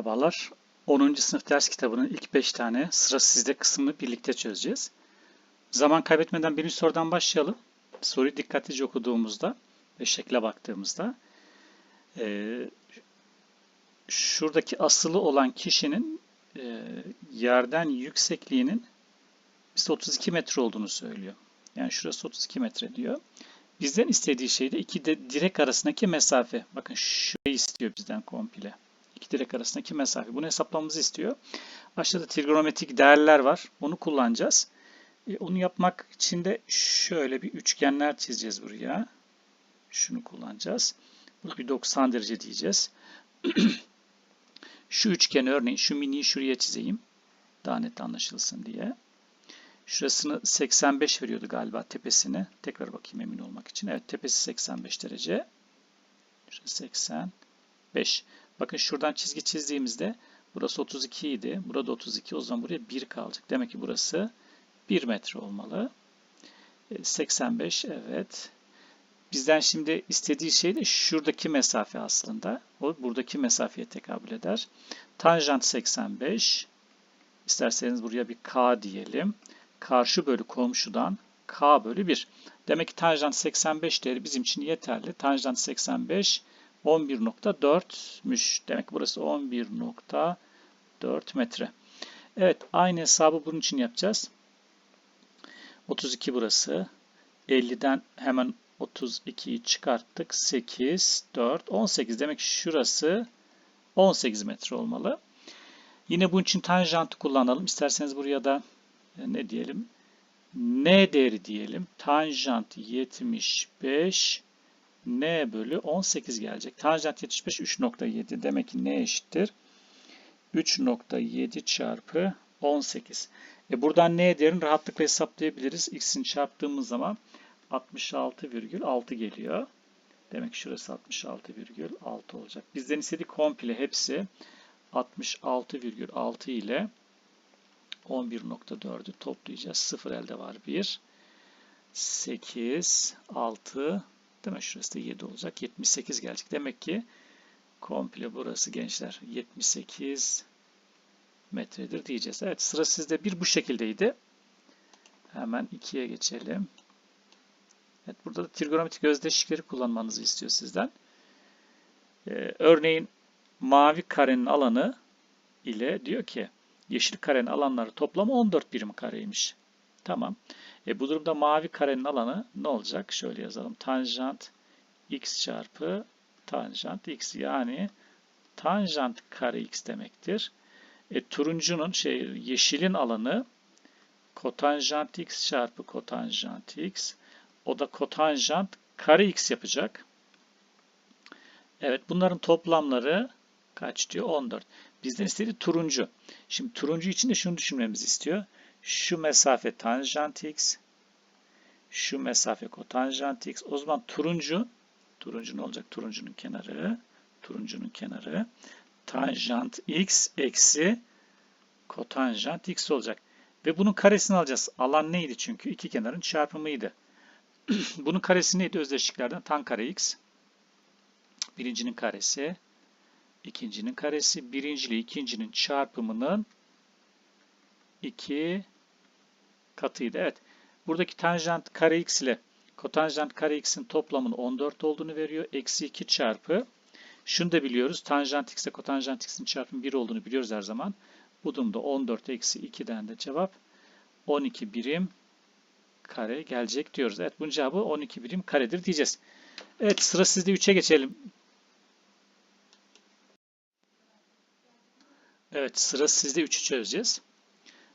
Merhabalar. 10. sınıf ders kitabının ilk 5 tane sıra sizde kısmını birlikte çözeceğiz. Zaman kaybetmeden birinci sorudan başlayalım. Soruyu dikkatlice okuduğumuzda ve şekle baktığımızda e, şuradaki asılı olan kişinin e, yerden yüksekliğinin bize 32 metre olduğunu söylüyor. Yani şurası 32 metre diyor. Bizden istediği şey de iki de direk arasındaki mesafe. Bakın şurayı istiyor bizden komple. İki direk arasındaki mesafe. Bunu hesaplamamızı istiyor. Aşağıda trigonometrik değerler var. Onu kullanacağız. E, onu yapmak için de şöyle bir üçgenler çizeceğiz buraya. Şunu kullanacağız. Burada bir 90 derece diyeceğiz. şu üçgen örneğin şu miniyi şuraya çizeyim. Daha net anlaşılsın diye. Şurasını 85 veriyordu galiba tepesini. Tekrar bakayım emin olmak için. Evet tepesi 85 derece. Şurası 85. Bakın şuradan çizgi çizdiğimizde burası 32 idi. Burada 32 o zaman buraya 1 kalacak. Demek ki burası 1 metre olmalı. 85 e, evet. Bizden şimdi istediği şey de şuradaki mesafe aslında. O buradaki mesafeye tekabül eder. Tanjant 85. İsterseniz buraya bir K diyelim. Karşı bölü komşudan K bölü 1. Demek ki tanjant 85 değeri bizim için yeterli. Tanjant 85 11.4'müş. Demek ki burası 11.4 metre. Evet aynı hesabı bunun için yapacağız. 32 burası. 50'den hemen 32'yi çıkarttık. 8, 4, 18. Demek ki şurası 18 metre olmalı. Yine bunun için tanjantı kullanalım. İsterseniz buraya da e, ne diyelim? N değeri diyelim. Tanjant 75 n bölü 18 gelecek. Tanjant 75 3.7 demek ki n eşittir. 3.7 çarpı 18. E buradan n değerini rahatlıkla hesaplayabiliriz. x'ini çarptığımız zaman 66,6 geliyor. Demek ki şurası 66,6 olacak. Bizden istediği komple hepsi 66,6 ile 11.4'ü toplayacağız. 0 elde var 1. 8, 6, Değil mi? Şurası da 7 olacak. 78 gelecek. Demek ki komple burası gençler 78 metredir diyeceğiz. Evet sıra sizde bir bu şekildeydi. Hemen 2'ye geçelim. Evet burada da trigonometrik özdeşlikleri kullanmanızı istiyor sizden. Ee, örneğin mavi karenin alanı ile diyor ki yeşil karenin alanları toplamı 14 birim kareymiş. Tamam. E bu durumda mavi karenin alanı ne olacak? Şöyle yazalım. Tanjant x çarpı tanjant x yani tanjant kare x demektir. E, turuncunun şey yeşilin alanı kotanjant x çarpı kotanjant x. O da kotanjant kare x yapacak. Evet bunların toplamları kaç diyor? 14. Bizden istediği turuncu. Şimdi turuncu için de şunu düşünmemizi istiyor. Şu mesafe tanjant x. Şu mesafe kotanjant x. O zaman turuncu, turuncu ne olacak? Turuncunun kenarı, turuncunun kenarı tanjant x eksi kotanjant x olacak. Ve bunun karesini alacağız. Alan neydi çünkü? İki kenarın çarpımıydı. bunun karesi neydi özdeşliklerden? Tan kare x. Birincinin karesi, ikincinin karesi, birinci ile ikincinin çarpımının 2 katıydı. Evet. Buradaki tanjant kare x ile kotanjant kare x'in toplamının 14 olduğunu veriyor. Eksi 2 çarpı. Şunu da biliyoruz. Tanjant x ile kotanjant x'in çarpımı 1 olduğunu biliyoruz her zaman. Bu durumda 14 eksi 2'den de cevap 12 birim kare gelecek diyoruz. Evet bunun cevabı 12 birim karedir diyeceğiz. Evet sıra sizde 3'e geçelim. Evet sıra sizde 3'ü çözeceğiz.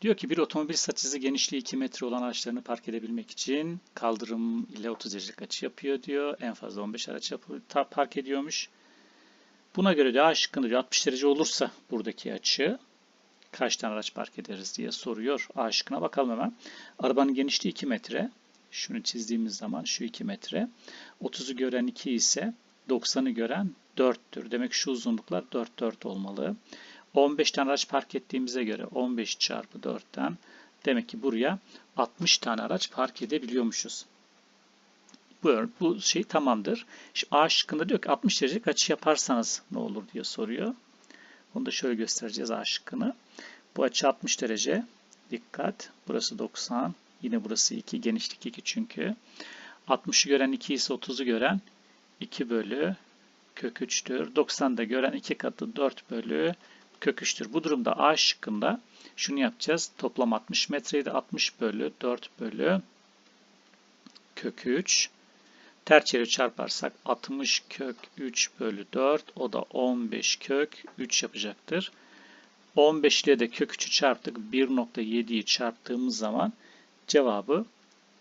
Diyor ki bir otomobil satıcısı genişliği 2 metre olan araçlarını park edebilmek için kaldırım ile 30 derecelik açı yapıyor diyor. En fazla 15 araç park ediyormuş. Buna göre de A şıkkında diyor 60 derece olursa buradaki açı kaç tane araç park ederiz diye soruyor. A şıkkına bakalım hemen. Arabanın genişliği 2 metre. Şunu çizdiğimiz zaman şu 2 metre. 30'u gören 2 ise 90'ı gören 4'tür. Demek şu uzunluklar 4 4 olmalı. 15 tane araç park ettiğimize göre 15 çarpı 4'ten demek ki buraya 60 tane araç park edebiliyormuşuz. Bu, bu şey tamamdır. Şimdi A şıkkında diyor ki 60 derece açı yaparsanız ne olur diye soruyor. Onu da şöyle göstereceğiz A şıkkını. Bu açı 60 derece. Dikkat. Burası 90. Yine burası 2. Genişlik 2 çünkü. 60'ı gören 2 ise 30'u gören 2 bölü kök 3'tür. 90'da gören 2 katı 4 bölü kök 3'tür. Bu durumda A şıkkında şunu yapacağız. Toplam 60 metreydi. 60 bölü 4 bölü kök 3. Ters çeviri çarparsak 60 kök 3 bölü 4 o da 15 kök 3 yapacaktır. 15 ile de kök 3'ü çarptık. 1.7'yi çarptığımız zaman cevabı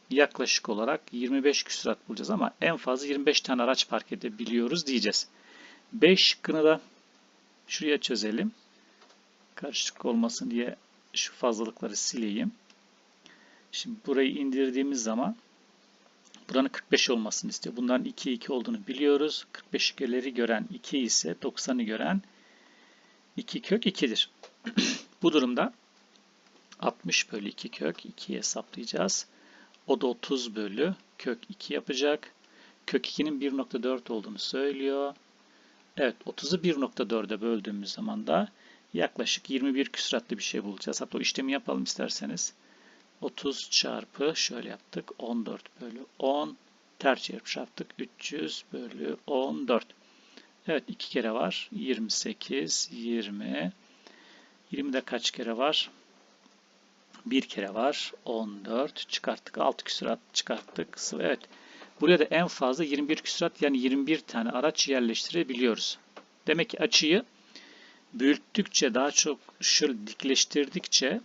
yaklaşık olarak 25 küsurat bulacağız ama en fazla 25 tane araç park edebiliyoruz diyeceğiz. 5 şıkkını da şuraya çözelim. Karışık olmasın diye şu fazlalıkları sileyim. Şimdi burayı indirdiğimiz zaman buranın 45 olmasını istiyor. Bunların 2 2 olduğunu biliyoruz. 45'leri gören 2 ise 90'ı gören 2 kök 2'dir. Bu durumda 60 bölü 2 kök 2'yi hesaplayacağız. O da 30 bölü kök 2 yapacak. Kök 2'nin 1.4 olduğunu söylüyor. Evet 30'u 1.4'e böldüğümüz zaman da yaklaşık 21 küsuratlı bir şey bulacağız. Hatta o işlemi yapalım isterseniz. 30 çarpı şöyle yaptık. 14 bölü 10. Ters çevirip yaptık. 300 bölü 14. Evet iki kere var. 28, 20. 20'de kaç kere var? Bir kere var. 14. Çıkarttık. 6 küsurat çıkarttık. Evet. Buraya da en fazla 21 küsurat yani 21 tane araç yerleştirebiliyoruz. Demek ki açıyı büyüttükçe daha çok şöyle dikleştirdikçe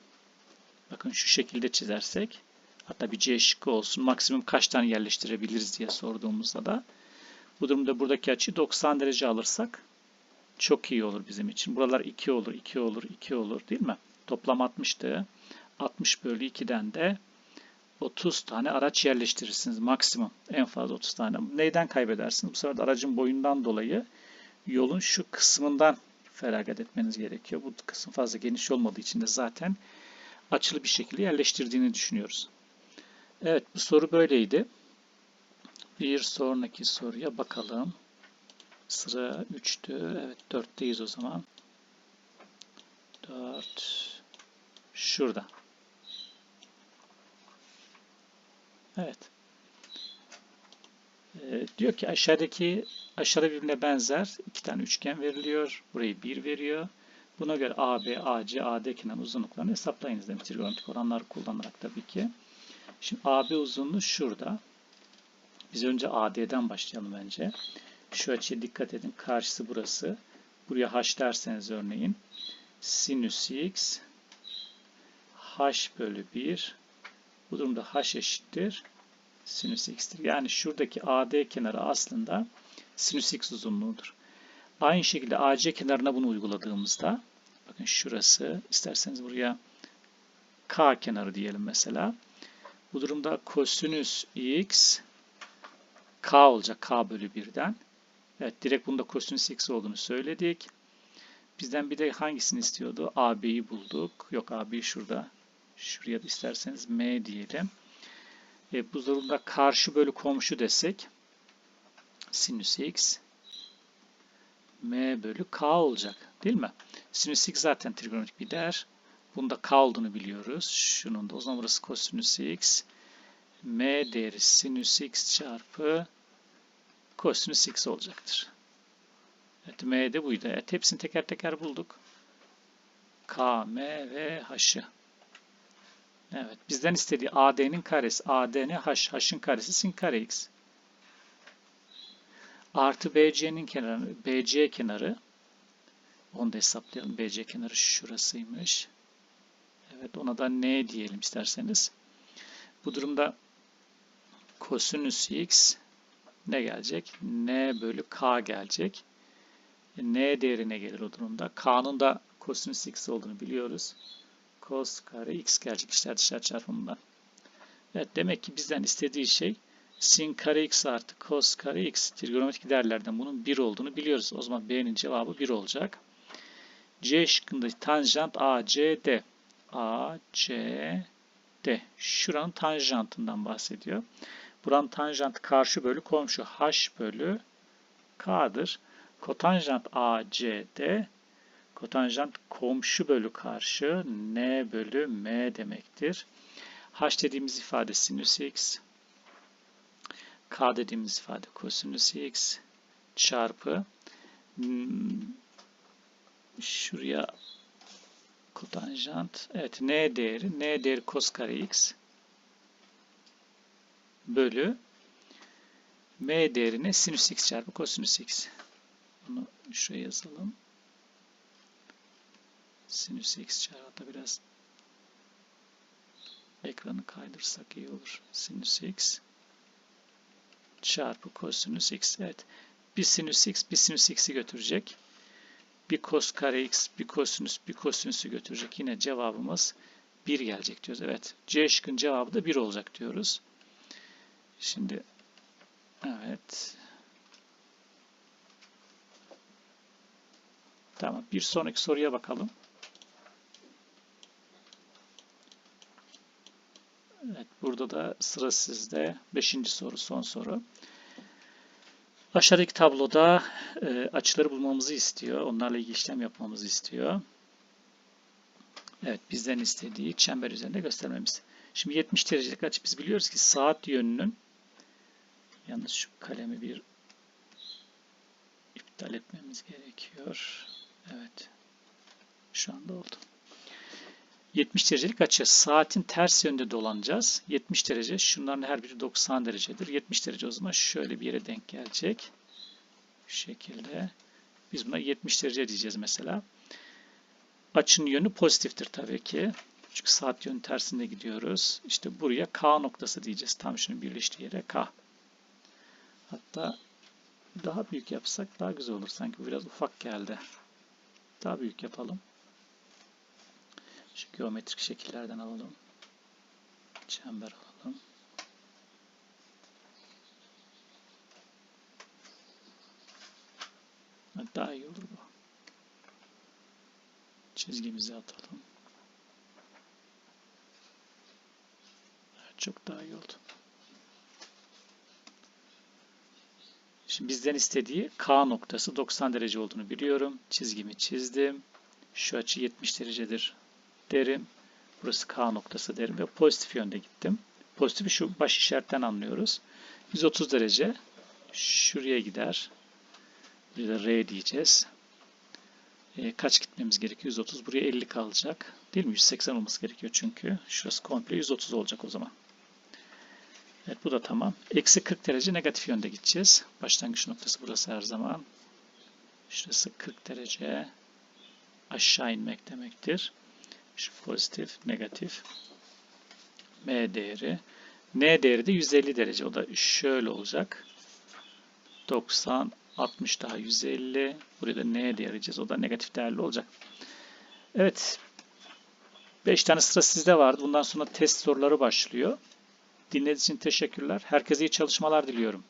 bakın şu şekilde çizersek hatta bir C şıkkı olsun maksimum kaç tane yerleştirebiliriz diye sorduğumuzda da bu durumda buradaki açı 90 derece alırsak çok iyi olur bizim için. Buralar 2 olur, 2 olur, 2 olur değil mi? Toplam 60'tı. 60 bölü 2'den de 30 tane araç yerleştirirsiniz maksimum. En fazla 30 tane. Neyden kaybedersiniz? Bu sefer aracın boyundan dolayı yolun şu kısmından feragat etmeniz gerekiyor. Bu kısım fazla geniş olmadığı için de zaten açılı bir şekilde yerleştirdiğini düşünüyoruz. Evet bu soru böyleydi. Bir sonraki soruya bakalım. Sıra 3'tü. Evet 4'teyiz o zaman. 4 şurada. Evet. Ee, diyor ki aşağıdaki aşağıda birbirine benzer iki tane üçgen veriliyor. Burayı 1 veriyor. Buna göre AB, AC, AD kenar uzunluklarını hesaplayınız demiş trigonometrik oranlar kullanarak tabii ki. Şimdi AB uzunluğu şurada. Biz önce AD'den başlayalım bence. Şu açıya dikkat edin. Karşısı burası. Buraya h derseniz örneğin sinüs x h bölü 1 bu durumda h eşittir sinüs x'tir. Yani şuradaki AD kenarı aslında sinüs x uzunluğudur. Aynı şekilde AC kenarına bunu uyguladığımızda bakın şurası isterseniz buraya K kenarı diyelim mesela. Bu durumda kosinüs x K olacak K bölü 1'den. Evet direkt bunda kosinüs x olduğunu söyledik. Bizden bir de hangisini istiyordu? AB'yi bulduk. Yok AB şurada. Şuraya da isterseniz M diyelim. E, bu durumda karşı bölü komşu desek sinüs x m bölü k olacak. Değil mi? Sinüs x zaten trigonometrik bir değer. Bunda k olduğunu biliyoruz. Şunun da o zaman burası kosinüs x. m değeri sinüs x çarpı kosinüs x olacaktır. Evet, m de buydu. Evet, hepsini teker teker bulduk. k, m ve h'ı. Evet, bizden istediği AD'nin karesi. AD ne? H. H'ın karesi sin kare x. Artı BC'nin kenarı, BC kenarı. Onu da hesaplayalım. BC kenarı şurasıymış. Evet, ona da N diyelim isterseniz. Bu durumda kosinüs x ne gelecek? N bölü K gelecek. E, N değerine gelir o durumda. K'nın da kosinüs x olduğunu biliyoruz cos kare x gelecek içler dışlar çarpımından. Evet demek ki bizden istediği şey sin kare x artı cos kare x trigonometrik değerlerden bunun 1 olduğunu biliyoruz. O zaman B'nin cevabı 1 olacak. C şıkkında tanjant ACD. ACD. Şuranın tanjantından bahsediyor. Buranın tanjant karşı bölü komşu h bölü k'dır. Kotanjant ACD Kotanjant komşu bölü karşı n bölü m demektir. h dediğimiz ifade sinüs x. k dediğimiz ifade kosinüs x çarpı hmm, şuraya kotanjant. Evet n değeri n değeri kos kare x bölü m değerine sinüs x çarpı kosinüs x. Bunu şuraya yazalım. Sinüs x çarpı biraz ekranı kaydırsak iyi olur. Sinüs x çarpı kosinüs x. Evet. Bir sinüs x bir sinüs x'i götürecek. Bir kos kare x bir kosinüs bir kosinüsü götürecek. Yine cevabımız 1 gelecek diyoruz. Evet. C şıkkın cevabı da 1 olacak diyoruz. Şimdi evet. Tamam. Bir sonraki soruya bakalım. Evet, burada da sıra sizde. Beşinci soru, son soru. Aşağıdaki tabloda e, açıları bulmamızı istiyor. Onlarla ilgili işlem yapmamızı istiyor. Evet, bizden istediği çember üzerinde göstermemiz. Şimdi 70 derecelik açı biz biliyoruz ki saat yönünün yalnız şu kalemi bir iptal etmemiz gerekiyor. Evet. Şu anda oldu. 70 derecelik açı. Saatin ters yönde dolanacağız. 70 derece. Şunların her biri 90 derecedir. 70 derece o zaman şöyle bir yere denk gelecek. Şu şekilde. Biz buna 70 derece diyeceğiz mesela. Açının yönü pozitiftir tabii ki. Çünkü saat yönü tersinde gidiyoruz. İşte buraya K noktası diyeceğiz. Tam şunun birleştiği yere K. Hatta daha büyük yapsak daha güzel olur. Sanki biraz ufak geldi. Daha büyük yapalım. Şu geometrik şekillerden alalım. Çember alalım. Daha iyi olur bu. Çizgimizi atalım. Çok daha iyi oldu. Şimdi bizden istediği K noktası 90 derece olduğunu biliyorum. Çizgimi çizdim. Şu açı 70 derecedir derim. Burası K noktası derim ve pozitif yönde gittim. Pozitifi şu baş işaretten anlıyoruz. 130 derece şuraya gider. Burada R diyeceğiz. E, kaç gitmemiz gerekiyor? 130. Buraya 50 kalacak. Değil mi? 180 olması gerekiyor çünkü. Şurası komple 130 olacak o zaman. Evet bu da tamam. Eksi 40 derece negatif yönde gideceğiz. Başlangıç noktası burası her zaman. Şurası 40 derece aşağı inmek demektir. Şu pozitif, negatif. M değeri. N değeri de 150 derece. O da şöyle olacak. 90, 60 daha 150. Buraya da N değeri diyeceğiz. O da negatif değerli olacak. Evet. 5 tane sıra sizde vardı. Bundan sonra test soruları başlıyor. Dinlediğiniz için teşekkürler. Herkese iyi çalışmalar diliyorum.